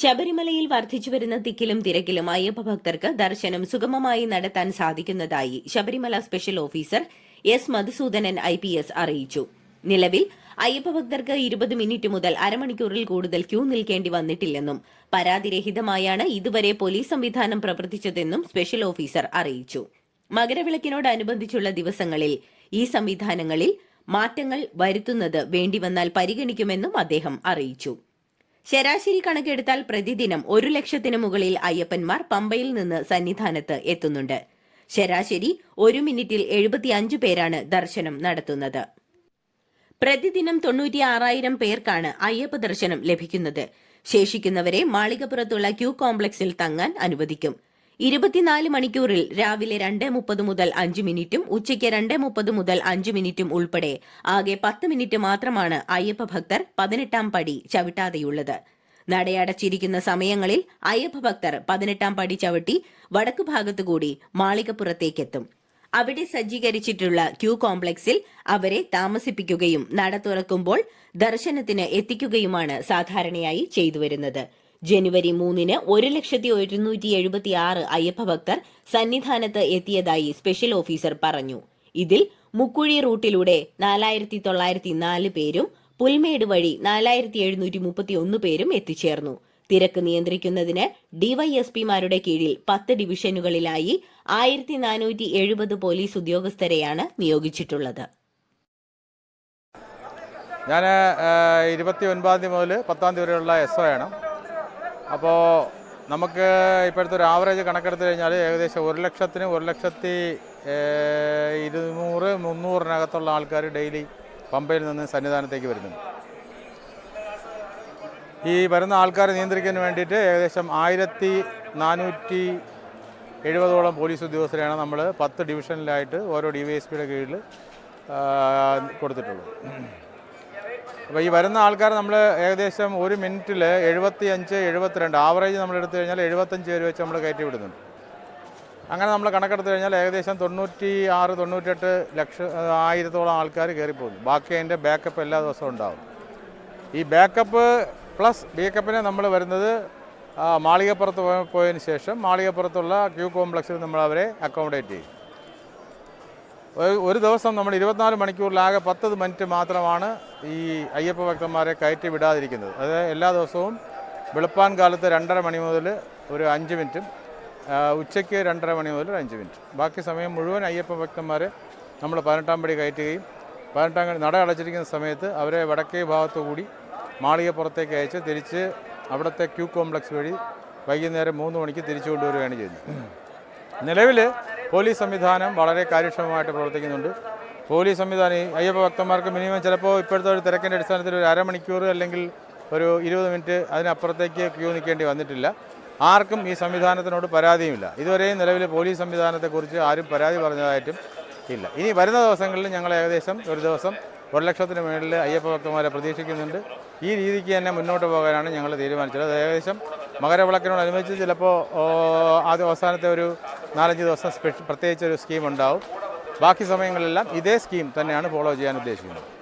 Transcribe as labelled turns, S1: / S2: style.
S1: ശബരിമലയിൽ വർദ്ധിച്ചുവരുന്ന തിക്കിലും തിരക്കിലും അയ്യപ്പ ഭക്തർക്ക് ദർശനം സുഗമമായി നടത്താൻ സാധിക്കുന്നതായി Sabarimala special officer S Madhusudanan I P S അറിയിച്ചു. നിലവിൽ അയ്യപ്പ ഭക്തർക്ക് ഇരുപത് മിനിറ്റ് മുതൽ അരമണിക്കൂറിൽ കൂടുതൽ ക്യൂ നിൽക്കേണ്ടി വന്നിട്ടില്ലെന്നും പരാതിരഹിതമായാണ് ഇതുവരെ പോലീസ് സംവിധാനം പ്രവർത്തിച്ചതെന്നും സ്പെഷ്യൽ ഓഫീസർ അറിയിച്ചു. മകരവിളക്കിനോടനുബന്ധിച്ചുള്ള ദിവസങ്ങളിൽ ഈ സംവിധാനങ്ങളിൽ മാറ്റങ്ങൾ വരുത്തുന്നത് വേണ്ടിവന്നാൽ പരിഗണിക്കുമെന്നും അദ്ദേഹം അറിയിച്ചു. ശരാശരി കണക്കെടുത്താൽ പ്രതിദിനം ഒരു ലക്ഷത്തിന് മുകളിൽ അയ്യപ്പന്മാർ പമ്പയിൽ നിന്ന് സന്നിധാനത്ത് എത്തുന്നുണ്ട്. ശരാശരി ഒരു മിനിറ്റിൽ എഴുപത്തിയഞ്ച് പേരാണ് ദർശനം നടത്തുന്നത്. പ്രതിദിനം തൊണ്ണൂറ്റി ആറായിരം പേർക്കാണ് അയ്യപ്പ ദർശനം ലഭിക്കുന്നത്. ശേഷിക്കുന്നവരെ മാളികപ്പുറത്തുള്ള ക്യൂ കോംപ്ലക്സിൽ തങ്ങാൻ അനുവദിക്കും. ഇരുപത്തിനാല് മണിക്കൂറിൽ രാവിലെ രണ്ട് മുപ്പത് മുതൽ അഞ്ച് മിനിറ്റും ഉച്ചയ്ക്ക് രണ്ട് മുപ്പത് മുതൽ അഞ്ച് മിനിറ്റും ഉൾപ്പെടെ ആകെ പത്ത് മിനിറ്റ് മാത്രമാണ് അയ്യപ്പ ഭക്തർ പതിനെട്ടാം പടി ചവിട്ടാതെയുള്ളത്. നടയടച്ചിരിക്കുന്ന സമയങ്ങളിൽ അയ്യപ്പ ഭക്തർ പതിനെട്ടാം പടി ചവിട്ടി വടക്കു ഭാഗത്തുകൂടി മാളികപ്പുറത്തേക്കെത്തും. അവിടെ സജ്ജീകരിച്ചിട്ടുള്ള ക്യൂ കോംപ്ലക്സിൽ അവരെ താമസിപ്പിക്കുകയും നട തുറക്കുമ്പോൾ ദർശനത്തിന് എത്തിക്കുകയുമാണ് സാധാരണയായി ചെയ്തുവരുന്നത്. ജനുവരി മൂന്നിന് ഒരു ലക്ഷത്തി ഒരുന്നൂറ്റി എഴുപത്തി ആറ് അയ്യപ്പ ഭക്തർ സന്നിധാനത്ത് എത്തിയതായി സ്പെഷ്യൽ ഓഫീസർ പറഞ്ഞു. ഇതിൽ മുക്കുഴി റൂട്ടിലൂടെ നാലായിരത്തി തൊള്ളായിരത്തി നാല് പേരും പുൽമേട് വഴി നാലായിരത്തി എഴുന്നൂറ്റി മുപ്പത്തി ഒന്ന് പേരും എത്തിച്ചേർന്നു. തിരക്ക് നിയന്ത്രിക്കുന്നതിന് ഡിവൈഎസ്പിമാരുടെ കീഴിൽ പത്ത് ഡിവിഷനുകളിലായി ആയിരത്തി നാനൂറ്റി എഴുപത് പോലീസ് ഉദ്യോഗസ്ഥരെയാണ് നിയോഗിച്ചിട്ടുള്ളത്.
S2: ഞാൻ ഇരുപത്തി ഒൻപതാം തീയതി മുതൽ പത്താം തീയതി വരെയുള്ള എസ് ഒ ആണ്. അപ്പോൾ നമുക്ക് ഇപ്പോഴത്തെ ഒരു ആവറേജ് കണക്കെടുത്ത് കഴിഞ്ഞാൽ ഏകദേശം ഒരു ലക്ഷത്തിന് ഒരു ലക്ഷത്തി ഇരുന്നൂറ് മുന്നൂറിനകത്തുള്ള ആൾക്കാർ ഡെയിലി പമ്പയിൽ നിന്ന് സന്നിധാനത്തേക്ക് വരുന്നുണ്ട്. ഈ വരുന്ന ആൾക്കാരെ നിയന്ത്രിക്കാൻ വേണ്ടിയിട്ട് ഏകദേശം ആയിരത്തി നാനൂറ്റി എഴുപതോളം പോലീസ് ഉദ്യോഗസ്ഥരെയാണ് നമ്മൾ പത്ത് ഡിവിഷനിലായിട്ട് ഓരോ ഡി എസ് പിയുടെ കീഴിൽ കൊടുത്തിട്ടുള്ളത്. അപ്പോൾ ഈ വരുന്ന ആൾക്കാർ നമ്മൾ ഏകദേശം ഒരു മിനിറ്റിൽ എഴുപത്തി അഞ്ച് എഴുപത്തിരണ്ട് ആവറേജ് നമ്മൾ എടുത്തു കഴിഞ്ഞാൽ എഴുപത്തഞ്ച് പേര് വെച്ച് നമ്മൾ കയറ്റി വിടുന്നുണ്ട്. അങ്ങനെ നമ്മൾ കണക്കെടുത്ത് കഴിഞ്ഞാൽ ഏകദേശം തൊണ്ണൂറ്റി ആറ് തൊണ്ണൂറ്റെട്ട് ലക്ഷം ആയിരത്തോളം ആൾക്കാർ കയറിപ്പോകുന്നു ബാക്കി അതിന്റെ ബാക്കപ്പ് എല്ലാ ദിവസവും ഉണ്ടാകും ഈ ബാക്കപ്പ് പ്ലസ് ബേക്കപ്പിനെ നമ്മൾ വരുന്നത് മാളികപ്പുറത്ത് പോയ- പോയതിന് ശേഷം മാളികപ്പുറത്തുള്ള ക്യൂ കോംപ്ലക്സിൽ നമ്മൾ അവരെ അക്കോമഡേറ്റ് ചെയ്യും. ഒരു- ദിവസം നമ്മൾ ഇരുപത്തിനാല് മണിക്കൂറിലാകെ പത്ത് മിനിറ്റ് മാത്രമാണ് ഈ അയ്യപ്പ ഭക്തന്മാരെ കയറ്റി വിടാതിരിക്കുന്നത്. അത് എല്ലാ ദിവസവും വെളുപ്പാൻ കാലത്ത് രണ്ടര മണി മുതൽ ഒരു അഞ്ച് മിനിറ്റും ഉച്ചയ്ക്ക് രണ്ടര മണി മുതൽ ഒരു അഞ്ച് മിനിറ്റ്. ബാക്കി സമയം മുഴുവൻ അയ്യപ്പ ഭക്തന്മാരെ നമ്മൾ പതിനെട്ടാം പടി കയറ്റുകയും പതിനെട്ടാം നട അടച്ചിരിക്കുന്ന സമയത്ത് അവരെ വടക്കേ ഭാഗത്തുകൂടി മാളികപ്പുറത്തേക്ക് അയച്ച് തിരിച്ച് അവിടുത്തെ ക്യൂ കോംപ്ലക്സ് വഴി വൈകുന്നേരം മൂന്ന് മണിക്ക് തിരിച്ചു കൊണ്ടുവരികയാണ് ചെയ്യുന്നത്. നിലവിൽ പോലീസ് സംവിധാനം വളരെ കാര്യക്ഷമമായിട്ട് പ്രവർത്തിക്കുന്നുണ്ട്. പോലീസ് സംവിധാനം അയ്യപ്പ ഭക്തന്മാർക്ക് മിനിമം ചിലപ്പോൾ ഇപ്പോഴത്തെ ഒരു തിരക്കിന്റെ അടിസ്ഥാനത്തിൽ ഒരു അരമണിക്കൂർ അല്ലെങ്കിൽ ഒരു ഇരുപത് മിനിറ്റ് അതിനപ്പുറത്തേക്ക് ക്യൂ നിൽക്കേണ്ടി വന്നിട്ടില്ല. ആർക്കും ഈ സംവിധാനത്തിനോട് പരാതിയുമില്ല. ഇതുവരെയും നിലവിൽ പോലീസ് സംവിധാനത്തെക്കുറിച്ച് ആരും പരാതി പറഞ്ഞതായിട്ടും ഇല്ല. ഇനി വരുന്ന ദിവസങ്ങളിൽ ഞങ്ങൾ ഏകദേശം ഒരു ദിവസം ഒരു ലക്ഷത്തിന് മുകളിൽ അയ്യപ്പ ഭക്തന്മാരെ പ്രതീക്ഷിക്കുന്നുണ്ട്. ഈ രീതിക്ക് തന്നെ മുന്നോട്ട് പോകാനാണ് ഞങ്ങൾ തീരുമാനിച്ചത്. അത് ഏകദേശം മകരവിളക്കിനോടനുബന്ധിച്ച് ചിലപ്പോൾ ആദ്യ അവസാനത്തെ ഒരു നാലഞ്ച് ദിവസം സ്പെഷ്യൽ പ്രത്യേകിച്ച് ഒരു സ്കീം ഉണ്ടാവും. ബാക്കി സമയങ്ങളിലെല്ലാം ഇതേ സ്കീം തന്നെയാണ് ഫോളോ ചെയ്യാൻ ഉദ്ദേശിക്കുന്നത്.